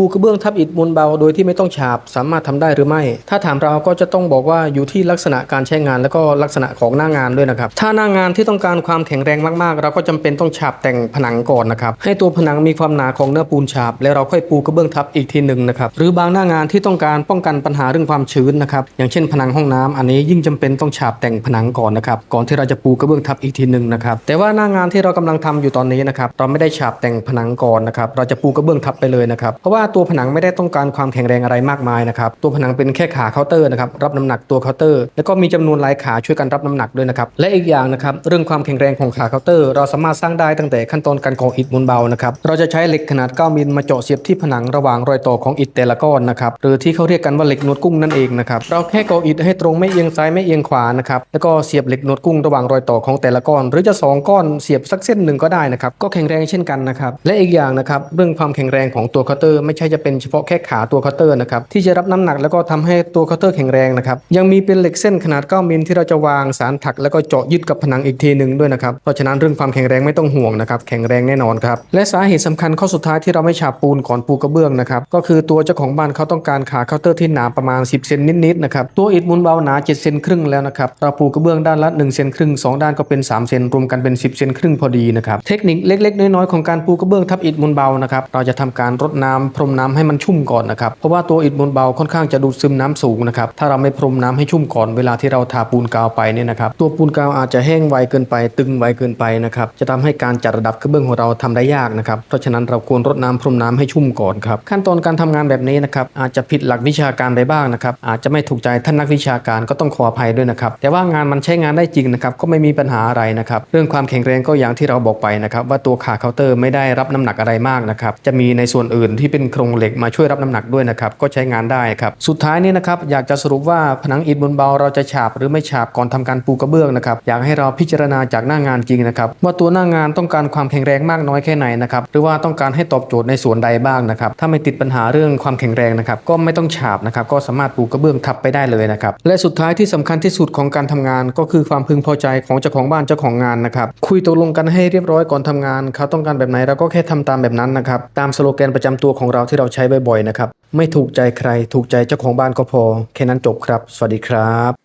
ปูกระเบื้องทับอิฐมวลเบาโดยที่ไม่ต้องฉาบสามารถทำได้หรือไม่ ถ้าถามเราก็จะต้องบอกว่าอยู่ที่ลักษณะการใช้งานแล้วก็ลักษณะของหน้างานด้วยนะครับ ถ้าหน้างานที่ต้องการความแข็งแรงมากๆ เราก็จำเป็นต้องฉาบแต่งผนังก่อนนะครับ ให้ตัวผนังมีความหนาของเนื้อปูนฉาบ แล้วเราค่อยปูกระเบื้องทับอีกทีหนึ่งนะครับ หรือบางหน้างานที่ต้องการป้องกันปัญหาเรื่องความชื้นนะครับ อย่างเช่นผนังห้องน้ำอันนี้ยิ่งจำเป็นต้องฉาบแต่งผนังก่อนนะครับ ก่อนที่เราจะปูกระเบื้องทับอีกทีหนึ่งนะครับ แต่ว่าหน้างานที่เรากำลังทำอยู่ตอนนี้นะครับ เราไม่ได้ฉาบแต่งผนังก่อนนะครับ เราจะปูกระเบื้องทับไปเลยนะครับ เพราะว่าตัวผนังไม่ได้ต้องการความแข็งแรงอะไรมากมายนะครับตัวผนังเป็นแค่ขาเคาน์เตอร์นะครับรับน้ำหนักตัวเคาน์เตอร์ แล้วก็มีจำนวนหลายขาช่วยกันรับน้ำหนักด้วยนะครับและอีกอย่างนะครับเรื่องความแข็งแรงของขาเคาน์เตอร์ เราสามารถสร้างได้ตั้งแต่ขั้นตอนการก่ออิฐมวลเบานะครับเราจะใช้เหล็กขนาด 9มิลมาเจาะเสียบที่ผนังระหว่างรอยต่อของอิฐแต่ละก้อนนะครับหรือที่เขาเรียกกันว่าเหล็กนวดกุ้งนั่นเองนะครับเราแค่ก่ออิฐให้ตรงไม่เอียงซ้ายไม่เอียงขวานะครับแล้วก็เสียบเหล็กนวดกุ้งระหว่างรอยต่อของแต่ละก้อน หรือจะสองก้อนเสียบสักเส้นหนึ่งก็ได้นะครับก็แข็งแรงเช่นกันนะครับและอีกอย่างนะครับเรื่องความแข็งแรงของตัวเคาน์เตอร์ไม่ใช่จะเป็นเฉพาะแค่ขาตัวเคาน์เตอร์นะครับที่จะรับน้ำหนักแล้วก็ทำให้ตัวเคาน์เตอร์แข็งแรงนะครับยังมีเป็นเหล็กเส้นขนาด 9มิลที่เราจะวางสารถักแล้วก็เจาะยึดกับผนังอีกทีหนึ่งด้วยนะครับเพราะฉะนั้นเรื่องความแข็งแรงไม่ต้องห่วงนะครับแข็งแรงแน่นอนครับและสาเหตุสำคัญข้อสุดท้ายที่เราไม่ฉาบปูนก่อนปูกระเบื้องนะครับก็คือตัวเจ้าของบ้านเขาต้องการขาเคาน์เตอร์ที่หนาประมาณ 10 เซนนิดๆนะครับตัวอิฐมูลเบาหนา 7 เซนครึ่งแล้วนะครับเราปูกระเบื้องด้านละ 1 เซนครึ่งสองด้านก็เป็น 3 เซนรวมกันเป็น 10 เซนครึ่งพอดีนะครับเทคนิคเล็กๆ น้อยๆของการปูกระเบื้องทับอิฐมูลเบานะครับเราจะทำการรดน้ำพรมน้ำให้มันชุ่มก่อนนะครับเพราะว่าตัวอิฐมูลเบาค่อนข้างจะดูดซึมน้ำสูงนะครับถ้าเราไม่พรมน้ำให้ชุ่มก่อนเวลาที่เราทาปูนกาวไปเนี่ยนะครับตัวปูนกาวอาจจะแห้งไวเกินไป ตึงไวเกินไปนะครับจะทำให้การจัดระดับกระเบื้องของเราทำได้ยากนะครับเพราะฉะนั้นเราควรรดน้ำพรมน้ำให้ชุ่มก่อนครับขั้นตอนการทำงานแบบนี้นะครับอาจจะผิดหลักวิชาการไปบ้างนะครับอาจจะไม่ถูกใจท่านนักวิชาการก็ต้องขออภัยด้วยนะครับแต่ว่างานมันใช้งานได้จริงนะครับก็ไม่มีปัญหาอะไรนะครับเรื่องความแข็งแรงก็อย่างที่เราบอกไปนะครับว่าตัวขาเคาน์เตอร์ไม่ได้รับน้ำหนักอะไรมากนะครับจะมีในส่วนอื่นที่เป็นโครงเหล็กมาช่วยรับน้ำหนักด้วยนะครับก็ใช้งานได้ครับสุดท้ายนี้นะครับอยากจะสรุปว่าผนังอิฐบนเบาเราจะฉาบหรือไม่ฉาบก่อนทำการปูกระเบื้องนะครับอยากให้เราพิจารณาจากหน้างานจริงนะครับว่าตัวหน้างานต้องการความแข็งแรงมากน้อยแค่ไหนนะครับหรือว่าต้องการให้ตอบโจทย์ในส่วนใดบ้างนะครับถ้าไม่ติดปัญหาเรื่องความแข็งแรงนะครับก็ไม่ต้องฉาบนะครับก็สามารถปูกระเบื้องทับไปได้เลยนะครับและสุดท้ายที่สำคัญที่สุดของการทำงาน ก็คือความพึงพอใจของเจ้าของบ้านเจ้าของงานนะครับคุยตกลงกันให้เรียบร้อยก่อนทำงานเขาต้องการแบบไหนเราก็แค่ทำตามแบบนั้นนะครับตามสโลแกนประจำตัวของเราที่เราใช้บ่อยๆนะครับ ไม่ถูกใจใคร ถูกใจเจ้าของบ้านก็พอ แค่นั้นจบครับ สวัสดีครับ